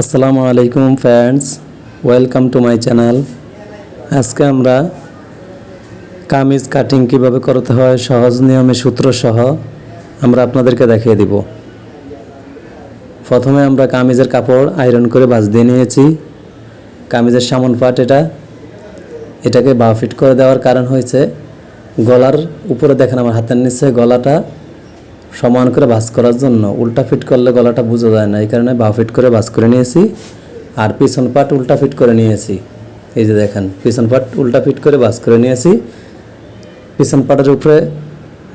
আসসালামু আলাইকুম friends welcome to my channel আজকে আমরা কামিজ কাটিং কীভাবে করতে হয়, সহজ নিয়মে সূত্র সহ আমরা আপনাদেরকে দেখিয়ে দিব। প্রথমে আমরা কামিজের কাপড় আয়রন করে বাজ দিয়ে নিয়েছি। কামিজের সামন পাট এটা, এটাকে বা ফিট করে দেওয়ার কারণ হয়েছে, গলার উপরে দেখেন আমার হাতের নিচে গলাটা সমান করে ভাঁজ করার জন্য উল্টা ফিট করলে গলাটা বোঝা যায় না। এই কারণে বা ফিট করে ভাঁজ করে নিয়েছি আর পিছন পাট উল্টা ফিট করে নিয়েছি। এই যে দেখেন, পিছন পাট উল্টা ফিট করে ভাঁজ করে নিয়েছি। পিছন পাটের উপরে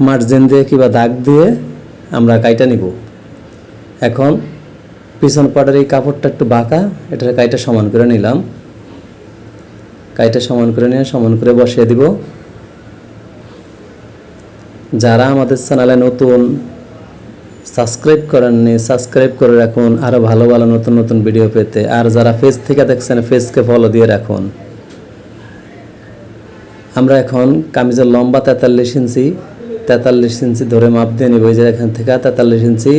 মার্জিন দিয়ে কিংবা দাগ দিয়ে আমরা কাইটা নিব। এখন পিছন পাটের এই কাপড়টা একটু বাঁকা এটা কাইটা সমান করে নিলাম। কাইটা সমান করে নিয়ে সমান করে বসিয়ে দিব। যারা আমাদের চ্যানেলে নতুন সাবস্ক্রাইব করেননি সাবস্ক্রাইব করে রাখুন আরও ভালো ভালো নতুন নতুন ভিডিও পেতে। আর যারা ফেস থেকে দেখছেন ফেসকে ফলো দিয়ে রাখুন। আমরা এখন কামিজের লম্বা তেতাল্লিশ ইঞ্চি তেতাল্লিশ ইঞ্চি ধরে মাপ দিয়ে নিব। যে এখান থেকে তেতাল্লিশ ইঞ্চি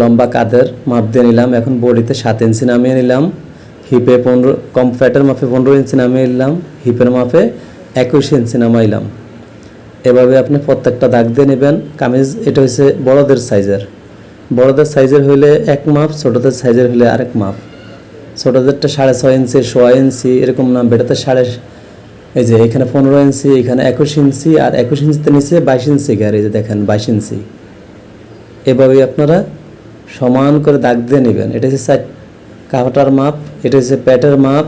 লম্বা কাদের মাপ দিয়ে নিলাম। এখন বডিতে সাত ইঞ্চি নামিয়ে নিলাম। হিপে পনেরো, কম ফ্যাটের মাপে পনেরো ইঞ্চি নামিয়ে নিলাম। হিপের মাপে একুশ ইঞ্চি নামাইলাম। এভাবে আপনি প্রত্যেকটা দাগ দিয়ে নেবেন। কামিজ, এটা হচ্ছে বড়দের সাইজের। বড়দের সাইজের হইলে এক মাপ, ছোটদের সাইজের হইলে আরেক মাপ। ছোটদেরটা সাড়ে ছয় ইঞ্চি, সোয়া ইঞ্চি, এরকম নাম। বেটাতে সাড়ে এই যে এখানে পনেরো ইঞ্চি, এখানে একুশ ইঞ্চি, আর একুশ ইঞ্চিতে নিচে বাইশ ইঞ্চি গাড়ি, এই যে দেখেন, বাইশ ইঞ্চি। এভাবেই আপনারা সমান করে দাগ দিয়ে নেবেন। এটা হচ্ছে সাইড কাপটার মাপ, এটা হচ্ছে প্যাটের মাপ,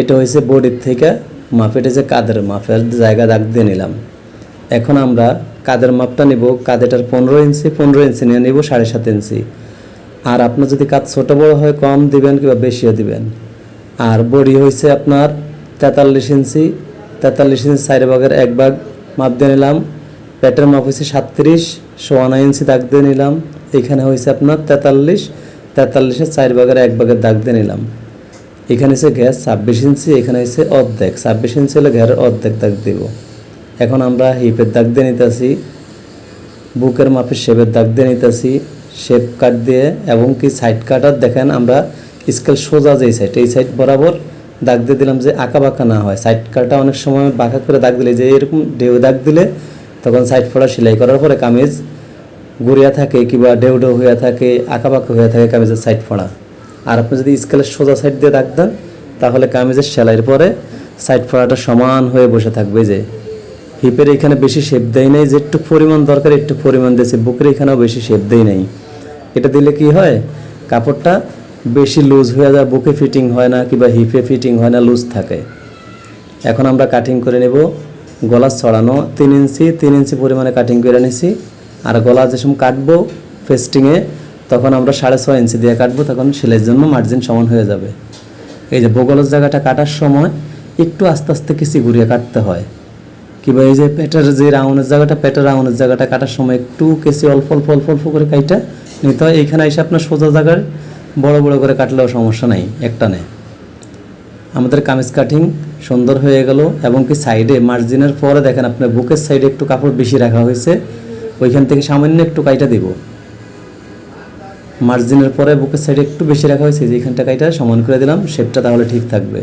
এটা হচ্ছে বডির থেকে মাপ, এটা হচ্ছে কাদের মাপের জায়গা দাগ দিয়ে নিলাম। এখন আমরা কাদের মাপটা নেব? কাদেটার পনেরো ইঞ্চি পনেরো ইঞ্চি নিয়ে নেব সাড়ে সাত ইঞ্চি। আর আপনার যদি কাজ ছোট বড় হয়, কম দিবেন কিংবা বেশিও দিবেন। আর বড়ি হয়েছে আপনার তেতাল্লিশ ইঞ্চি। তেতাল্লিশ ইঞ্চি চার ভাগের এক ভাগ মাপ দিয়ে নিলাম। পেটের মাপ হয়েছে সাতত্রিশ সোয়ানা ইঞ্চি দাগ দিয়ে নিলাম। এখানে হয়েছে আপনার তেতাল্লিশ, তেতাল্লিশের চার ভাগের এক ভাগের দাগ দিয়ে নিলাম। এখানে হচ্ছে গ্যাস ছাব্বিশ ইঞ্চি, এখানে হচ্ছে অর্ধেক। ছাব্বিশ ইঞ্চি হলে ঘেরের অর্ধেক দাগ দিব। এখন আমরা হিপের দাগ দিয়ে নিতেছি, বুকের মাপে শেপের দাগ দিয়ে নিতেছি, শেপ কাট দিয়ে এবং কি সাইড কাটার দেখেন আমরা স্কেল সোজা যেই সাইড এই সাইড বরাবর দাগ দিয়ে দিলাম যে আঁকা বাঁকা না হয়। সাইড কাটা অনেক সময় বাঁকা করে দাগ দিলে যে এরকম ঢেউ দাগ দিলে তখন সাইড ফোড়া সেলাই করার পরে কামিজ গুড়িয়া থাকে কিংবা ঢেউ ঢেউ হয়ে থাকে, আঁকা বাঁকা হয়ে থাকে কামিজের সাইড ফোড়া আর আপনি যদি স্কেলের সোজা সাইড দিয়ে দাগ দেন, তাহলে কামিজের সেলাইয়ের পরে সাইড ফোড়াটা সমান হয়ে বসে থাকবে যে। হিপের এখানে বেশি শেপ দেয় নাই যেটুক পরিমাণ দরকার একটু পরিমাণ দিয়েছে, বুকের এখানেও বেশি শেপ দেয় নাই। এটা দিলে কি হয়? কাপড়টা বেশি লুজ হয়ে যায়, বুকে ফিটিং হয় না, কিংবা হিপে ফিটিং হয় না লুজ থাকে। এখন আমরা কাটিং করে নেব, গলা ছড়ানো তিন ইঞ্চি তিন ইঞ্চি পরিমাণে কাটিং করে নিছি। আর গলা যে সময় কাটবো ফেস্টিংয়ে তখন আমরা সাড়ে ছয় ইঞ্চি দিয়ে কাটবো, তখন সেলের জন্য মার্জিন সমান হয়ে যাবে। এই যে বগলের জায়গাটা কাটার সময় একটু আস্তে আস্তে কিছু ঘুরিয়ে কাটতে হয়। কিংবা এই যে পেটের যে রাউনের জায়গাটা, পেটের রাউনের জায়গাটা কাটার সময় একটু কেসি অল্প অল্প অল্প অল্প করে কাইটা নিতে হয়। এইখানে এসে আপনার সোজা জায়গায় বড় বড় করে কাটলেও সমস্যা নেই, একটা নেই। আমাদের কামিজ কাটিং সুন্দর হয়ে গেল এবং কি সাইডে, মার্জিনের পরে দেখেন আপনার বুকের সাইডে একটু কাপড় বেশি রাখা হয়েছে। ওইখান থেকে সামান্য একটু কাইটা দিব। মার্জিনের পরে বুকের সাইডে একটু বেশি রাখা হয়েছে যে এখানটা কাইটা সমান করে দিলাম, শেপটা তাহলে ঠিক থাকবে।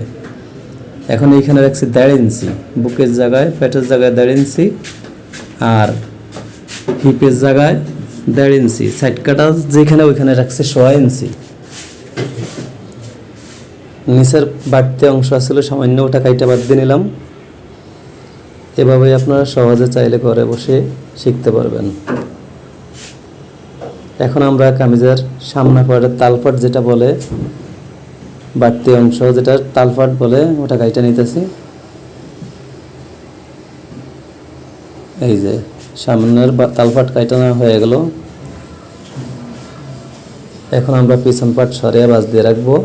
এখন এইখানে রাখছি দেড় ইঞ্চি। বুকের জায়গায়, পেটের জায়গায় দেড় ইঞ্চি আর হিপের জায়গায় দেড় ইঞ্চি। সাইড কাটা যেখানে ওইখানে রাখছে সোয়া ইঞ্চি। নিচের বাড়তি অংশ আসলে সামান্য ওটা কাইটা বাদ দিয়ে নিলাম। এভাবে আপনারা সহজে চাইলে ঘরে বসে শিখতে পারবেন। এখন আমরা কামিজের সামনা পাড়ের তালপাট যেটা বলে বাড়তি অংশ যেটা তালফাট বলে, ওটা গাইটা নিতেছি। এই যে, সামনের তালপাট কাইটানো হয়ে গেল। এখন আমরা পিছন পাট সরিয়ে বাজ দিয়ে রাখব।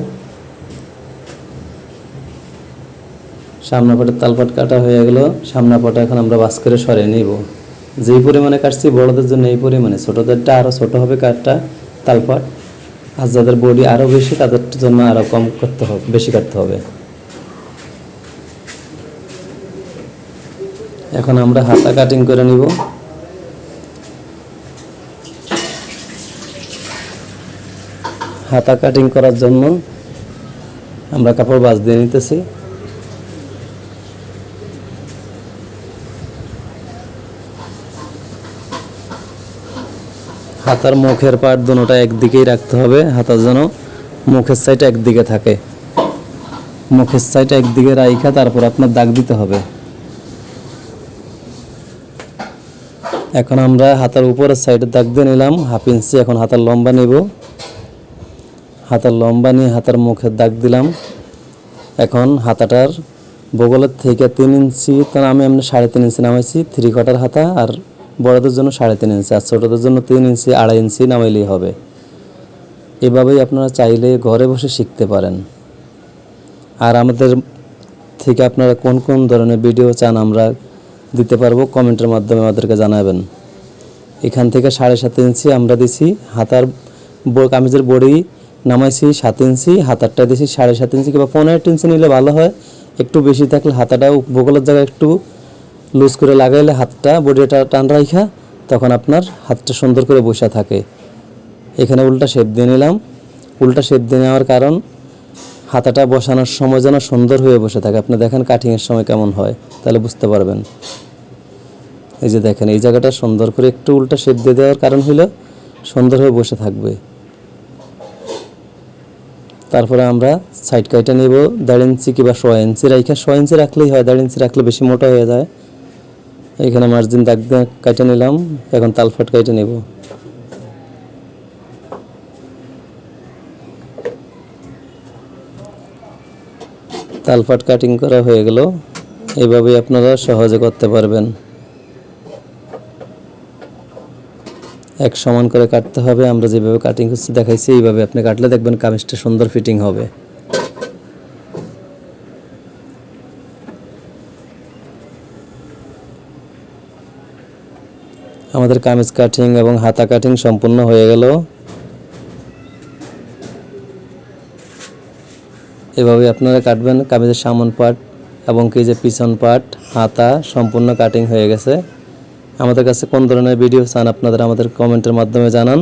সামনা পাটের তালপাট কাটা হয়ে গেল। সামনা পাটা এখন আমরা বাস করে সরিয়ে নিব। যেই পরিমাণে কাটছি, বড়দের জন্য এই পরিমাণে। ছোটদেরটা আরও ছোট হবে কাঠটা তালপাট আর যাদের বডি আরও বেশি, তাদের জন্য আরও কম করতে হবে, বেশি করতে হবে। এখন আমরা হাতা কাটিং করে নিব। হাতা কাটিং করার জন্য আমরা কাপড় বাজ দিয়ে নিতেছি। হাতার মুখের পার্ট দুটোটা একদিকেই রাখতে হবে, হাতার যেন মুখের সাইড একদিকে থাকে। মুখের সাইড একদিকে রাইখা, তারপর আপনার দাগ দিতে হবে। এখন আমরা হাতার উপরের সাইডে দাগ দিয়ে নিলাম হাফ ইঞ্চি এখন হাতার লম্বা নেব। হাতার লম্বা নিয়ে হাতার মুখের দাগ দিলাম। এখন হাতাটার বগলের থেকে তিন ইঞ্চি তো আমি এমনি সাড়ে তিন ইঞ্চি নামাইছি থ্রি কটার হাতা আর বড়দের জন্য সাড়ে তিন ইঞ্চি আর ছোটদের জন্য তিন ইঞ্চি, আড়াই ইঞ্চি নামাইলেই হবে। এভাবেই আপনারা চাইলে ঘরে বসে শিখতে পারেন। আর আমাদের থেকে আপনারা কোন কোন ধরনের ভিডিও চান আমরা দিতে পারব কমেন্টের মাধ্যমে আমাদেরকে জানাবেন। এখান থেকে সাড়ে সাত ইঞ্চি আমরা দিছি, হাতার কামিজের বড়ি নামাইছি সাত ইঞ্চি, হাতারটা দিছি সাড়ে সাত ইঞ্চি কিংবা পনেরো ইঞ্চি নিলে ভালো হয়। একটু বেশি থাকলে হাতাটাও বগলের জায়গায় একটু লুজ করে লাগাইলে হাতটা বডিটা টান রাখা তখন আপনার হাতটা সুন্দর করে বসা থাকে। এখানে উল্টা শেপ দিয়ে নিলাম। উল্টা শেপ দিয়ে নেওয়ার কারণ, হাতাটা বসানোর সময় যেন সুন্দর হয়ে বসে থাকে। আপনি দেখেন কাটিংয়ের সময় কেমন হয়, তাহলে বুঝতে পারবেন। এই যে দেখেন, এই জায়গাটা সুন্দর করে একটু উল্টা শেপ দিয়ে দেওয়ার কারণ হলো সুন্দর হয়ে বসে থাকবে। তারপরে আমরা সাইড কাইটা নিব। দেড় ইঞ্চি কিংবা ছ ইঞ্চি রাখা ছ ইঞ্চি রাখলেই হয়, দেড় ইঞ্চি রাখলে বেশি মোটা হয়ে যায়। এখানে মার্জিন দাগ দিয়ে কাইটা নিলাম, এখন তালফাট কাইটা নিব। তালপাট কাটিং করা হয়ে গেল এইভাবেই আপনারা সহজে করতে পারবেন। এক সমান করে কাটতে হবে, আমরা যেভাবে কাটিং করছি দেখাইছি, এইভাবে আপনি কাটলে দেখবেন কামিজটা সুন্দর ফিটিং হবে। আমাদের কামিজ কাটিং এবং হাতা কাটিং সম্পূর্ণ হয়ে গেল। এভাবে আপনারা কাটবেন কামিজের সামন পার্ট এবং কি যে পিছন পার্ট হাতা সম্পূর্ণ কাটিং হয়ে গেছে। আমাদের কাছে কোন ধরনের ভিডিও চান আপনাদের আমাদের কমেন্টের মাধ্যমে জানান।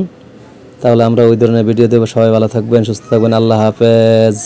তাহলে আমরা ওই ধরনের ভিডিও দেবো। সবাই ভালো থাকবেন, সুস্থ থাকবেন। আল্লাহ হাফেজ।